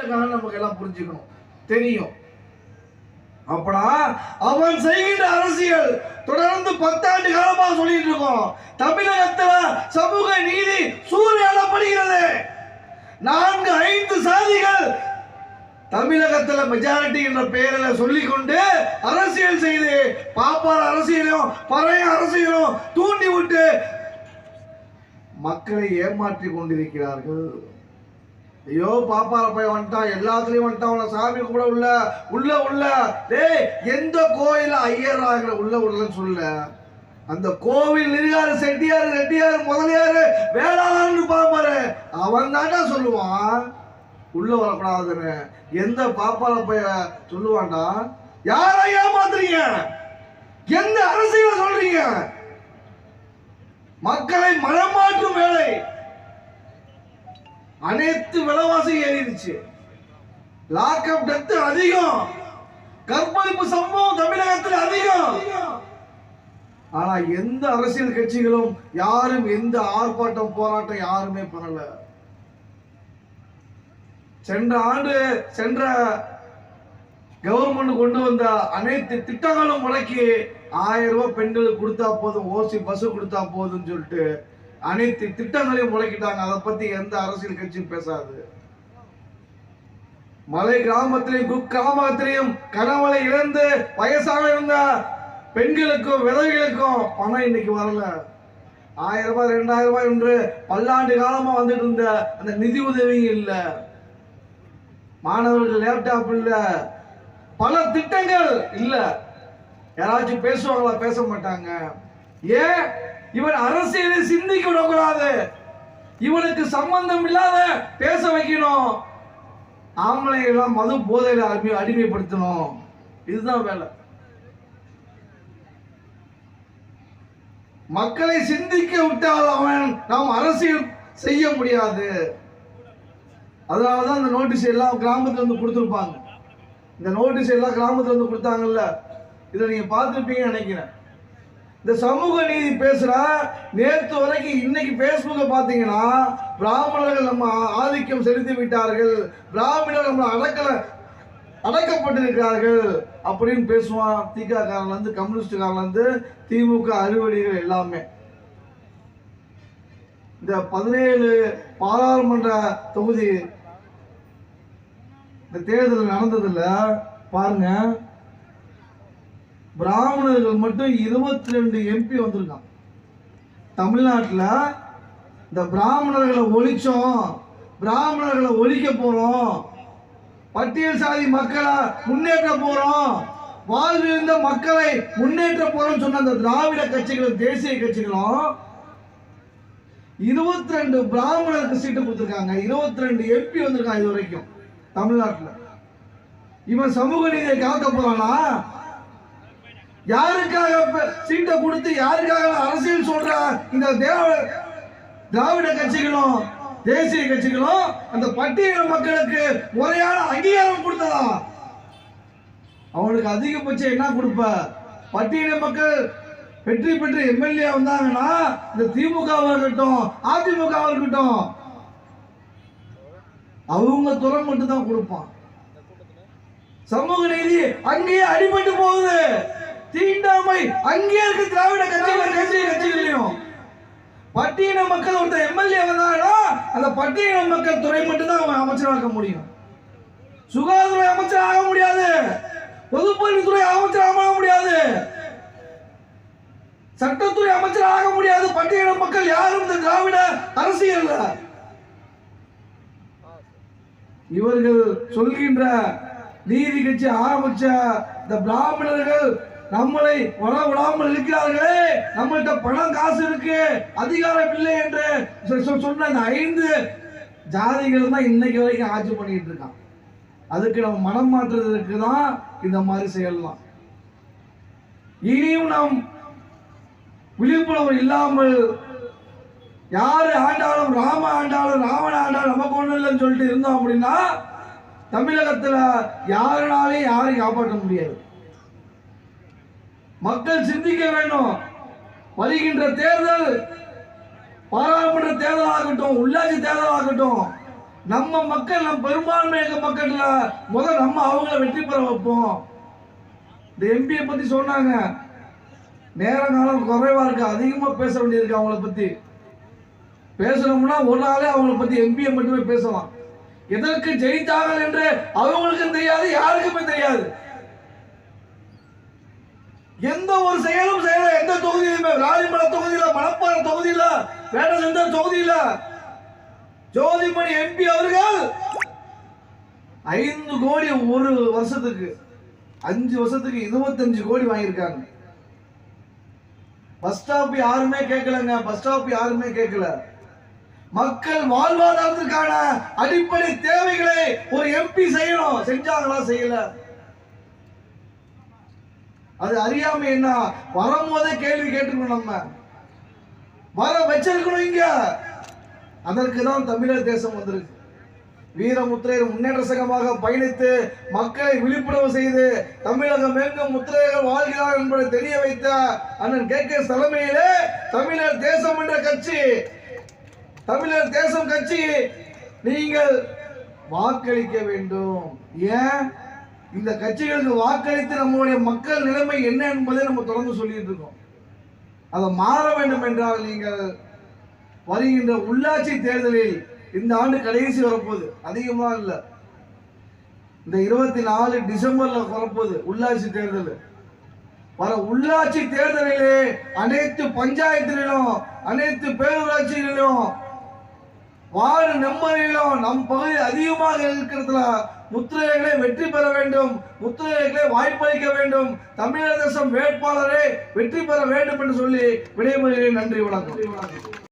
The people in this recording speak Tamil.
இருக்கான்னு நமக்கு எல்லாம் புரிஞ்சுக்கணும். தெரியும். அப்படா அவன் செய்கின்ற அரசியல் தொடர்ந்து பத்தாண்டு காலமா சொல்லிட்டு இருக்கோம். தமிழகத்துல சமூக நீதி சூறையாடப்படுகிறது. நான்கு ஐந்து சாதிகள் தமிழகத்துல மெஜாரிட்டி என்ற பெயரில் சொல்லிக்கொண்டு அரசியல் செய்து பாப்பார் அரசியலும் பழைய அரசியலும் தூண்டி விட்டு மக்களை ஏமாற்றி கொண்டிருக்கிறார்கள். ஐயோ பாப்பால பையன் வந்துட்டான் எல்லாத்துலயும் வந்துட்டான் அவனை சாமி கும்பிட உள்ள உள்ள உள்ள. டேய் எந்த கோயில ஐயர் ஆகிற உள்ள உள்ளன்னு சொல்ல அந்த கோவில் இருக்காரு செட்டியாரு ரெட்டியாரு முதலியாரு வேளாளன்னு பாப்பாரு அவன் தாண்டா சொல்லுவான். உள்ள வரக்கூடாதுன்னு. எந்த பாப்பால போய் சொல்லுவான்டா? யாரை ஏமாத்துறீங்க? எந்த அரசியல சொல்றீங்க? மக்களை மனமாற்றும் வேலை. அனைத்து விலைவாசி ஏறிடுச்சு. லாக்அப் டெத் அதிகம். கற்பழிப்பு சம்பவம் தமிழகத்தில் அதிகம். ஆனா எந்த அரசியல் கட்சிகளும் யாரும் எந்த ஆர்ப்பாட்டம் போராட்டம் யாருமே பண்ணல. சென்ற ஆண்டு சென்ற கவர்மெண்ட் கொண்டு வந்த அனைத்து திட்டங்களும் முடக்கி ஆயிரம் ரூபாய் பெண்களுக்கு கொடுத்தா போதும் ஓசி பஸ் கொடுத்தா போதும்னு சொல்லிட்டு அனைத்து திட்டங்களையும் முளைக்கிட்டாங்க. அதை பத்தி எந்த அரசியல் கட்சியும் பேசாது. மலை கிராமத்திலையும் குக்கிராமத்திலையும் கணவனை இழந்து வயசாக இருந்த பெண்களுக்கும் விதவைகளுக்கும் பணம் இன்னைக்கு வரல. ஆயிரம் ரூபாய் ரெண்டாயிரம் ரூபாய் என்று பல்லாண்டு காலமா வந்துட்டு இருந்த அந்த நிதி உதவி இல்லை. மாணவர்கள் லேப்டாப் இல்லை. பல திட்டங்கள் இல்லை. யாராச்சும் பேசுவாங்களா? பேச மாட்டாங்க. ஏன்? இவன் அரசியலை சிந்திக்க விடக்கூடாது இவனுக்கு சம்பந்தம் இல்லாத பேச வைக்கணும். ஆம்பளை எல்லாம் மது போதையில அடிமை அடிமைப்படுத்தணும். இதுதான் வேலை. மக்களை சிந்திக்க விட்டால் அவன் நாம் அரசியல் செய்ய முடியாது. அதனாலதான் இந்த நோட்டீஸ் எல்லாம் கிராமத்துல வந்து கொடுத்துருப்பாங்க. இந்த நோட்டீஸ் எல்லாம் கிராமத்துல வந்து கொடுத்தாங்கல்ல. இதை நீங்க பார்த்துருப்பீங்கன்னு நினைக்கிறேன். இந்த சமூக நீதி பேசுகிற நேற்று வரைக்கும் இன்னைக்கு ஃபேஸ்புக்கை பார்த்தீங்கன்னா பிராமணர்கள் நம்ம ஆதிக்கம் செலுத்தி விட்டார்கள். பிராமணர் நம்ம அடக்கலை அடக்கப்பட்டிருக்கிறார்கள் அப்படின்னு பேசுவான். திக காரன்ல திமுக அறிவடிகள் எல்லாமே. இந்த பதினேழு பாராளுமன்ற தொகுதி இந்த தேர்தல் நடந்ததுல பாருங்க. பிராமணர்கள் மட்டும் இருபத்தி ரெண்டு எம்பி வந்திருக்கான். தமிழ்நாட்டில் இந்த பிராமணர்களை ஒழிச்சோம் பிராமணர்களை ஒழிக்க போகிறோம் பட்டியல் சாதி மக்களை முன்னேற்ற போகிறோம் வாழ்விருந்த மக்களை முன்னேற்ற போறோம்னு சொன்ன அந்த திராவிட கட்சிகளும் தேசிய கட்சிகளும் இருபத்தி ரெண்டு பிராமணருக்கு சீட்டு கொடுத்துருக்காங்க. இருபத்தி ரெண்டு எம்பி வந்திருக்காங்க இது வரைக்கும் தமிழ்நாட்டில். இவன் சமூக நீதியை காக்க போறானா? யாருக்காக சீட்டை கொடுத்து யாருக்காக அரசியல் சொல்ற? இந்த தேவ திராவிட கட்சிகளும் தேசிய கட்சிகளும் அந்த பட்டியல மக்களுக்கு முறையான அங்கீகாரம் கொடுத்ததா? அவனுக்கு அதிகபட்சம் என்ன கொடுப்ப? பட்டியல மக்கள் வெற்றி பெற்று எம்எல்ஏ வந்தாங்கன்னா இந்த திமுகவா இருக்கட்டும் அதிமுகவா இருக்கட்டும் அவங்க துறை மட்டும் தான் கொடுப்பான் சமூக நீதி அங்கேயே அடிபட்டு போகுது. தீண்டாமை. அங்கேயே இருக்க திராவிட கட்சிகள் தேசிய கட்சிகளையும் பட்டியல மக்கள் ஒருத்தர் எம்எல்ஏ வந்தாங்கன்னா அந்த பட்டியல மக்கள் துறை மட்டும்தான் அவன் அவன் இருக்க முடியும். சுகாதாரத்துறை அமைச்சர் ஆக முடியாது. பொதுப்பணித்துறை அமைச்சர் ஆக முடியாது. சட்டத்துறை அமைச்சர் ஆக முடியாது. பட்டியல மக்கள் யாரும் இந்த திராவிட அரசியல் இவர்கள் சொல்கின்ற நீதி கட்சி ஆரம்பிச்ச இந்த பிராமணர்கள் நம்மளை வர விடாமல் இருக்கிறார்களே. நம்மள்கிட்ட பணம் காசு இருக்கு. அதிகாரம் இல்லை என்று சொன்ன இந்த ஐந்து ஜாதிகள் தான் இன்னைக்கு வரைக்கும் ஆட்சி பண்ணிட்டு இருக்கான் அதுக்கு நம்ம மனம் மாற்றுறதுக்கு தான் இந்த மாதிரி செய்யலாம் இனியும் நாம் விழிப்புணர்வு இல்லாமல் யாரு ஆண்டாலும் ராம ஆண்டாலும் ராவண ஆண்டாலும் நமக்கு ஒண்ணும் இல்லைன்னு சொல்லிட்டு இருந்தோம் அப்படின்னா தமிழகத்துல யாருனாலையும் யாரையும் காப்பாற்ற முடியாது. மக்கள் சிந்திக்க வேண்டும். வருகின்ற தேர்தல் பாராளுமன்ற தேர்தல் ஆகட்டும் உள்ளாட்சி தேர்தல் ஆகட்டும் நம்ம மக்கள் நம்ம பெரும்பான்மை இருக்க மக்கள்ல முதல் நம்ம அவங்கள வெற்றி பெற வைப்போம். இந்த எம்பியை பத்தி சொன்னாங்க. நேர காலம் குறைவா இருக்கு. அதிகமா பேச வேண்டியிருக்கு அவங்கள பத்தி. பேசணும்னா ஒரு நாளே அவங்கள பத்தி எம்பியை மட்டுமே பேசலாம். எதற்கு ஜெயித்தார்கள் என்று அவங்களுக்கும் தெரியாது யாருக்குமே தெரியாது. எந்த ஒரு செயலும் செய்யல. எந்த தொகுதியிலுமே ராணிமலை தொகுதியில மணப்பாறை தொகுதியில எந்த தொகுதியில ஜோதிமணி எம்பி அவர்கள் ஐந்து கோடி ஒரு வருஷத்துக்கு அஞ்சு வருஷத்துக்கு இருபத்தஞ்சு கோடி வாங்கியிருக்காங்க. பஸ் ஸ்டாப் யாருமே கேட்கலங்க. பஸ் ஸ்டாப் யாருமே கேட்கல. மக்கள் வாழ்வாதாரத்திற்கான அடிப்படை தேவைகளை ஒரு எம்பி செய்யணும். செஞ்சாங்களா செய்யல. அது அறியாம என்ன? வரும்போதே கேள்வி கேட்டுக்கணும் நம்ம. வர வச்சிருக்கணும் இங்க. அதற்கு தான் தமிழர் தேசம் வந்திருக்கு. வீரமுத்திரையர் முன்னேற்ற சங்கமாக பயணித்து மக்களை விழிப்புணர்வு செய்து தமிழகம் எங்கும் முத்திரையர்கள் வாழ்கிறார் என்பதை தெரிய வைத்த அண்ணன் கே. கே. தலைமையிலே தமிழர் தேசம் என்ற கட்சி. தமிழர் தேசம் கட்சி. நீங்கள் வாக்களிக்க வேண்டும். ஏன்? இந்த கட்சிகளுக்கு வாக்களித்து நம்மளுடைய மக்கள் நிலைமை என்ன என்பதை நம்ம தொடர்ந்து சொல்லிட்டு இருக்கோம். அதை மாற வேண்டும் என்றால் நீங்கள் வருகின்ற உள்ளாட்சி தேர்தலில் இந்த ஆண்டு கடைசி வரப்போகுது. அதிகமாக இல்லை. இந்த இருபத்தி நாலு டிசம்பர்ல வரப்போகுது உள்ளாட்சி தேர்தல். வர உள்ளாட்சி தேர்தலிலே அனைத்து பஞ்சாயத்திலும் அனைத்து பேரூராட்சிகளிலும் வார்டு நம்பரிலும் நம் பகுதி அதிகமாக இருக்கிறதுல முத்திரைகளை வெற்றி பெற வேண்டும் முத்திரைகளை வாய்ப்பளிக்க வேண்டும். தமிழக தேசம் வேட்பாளரை வெற்றி பெற வேண்டும் என்று சொல்லி விடைபெறுகிறேன். நன்றி வணக்கம்.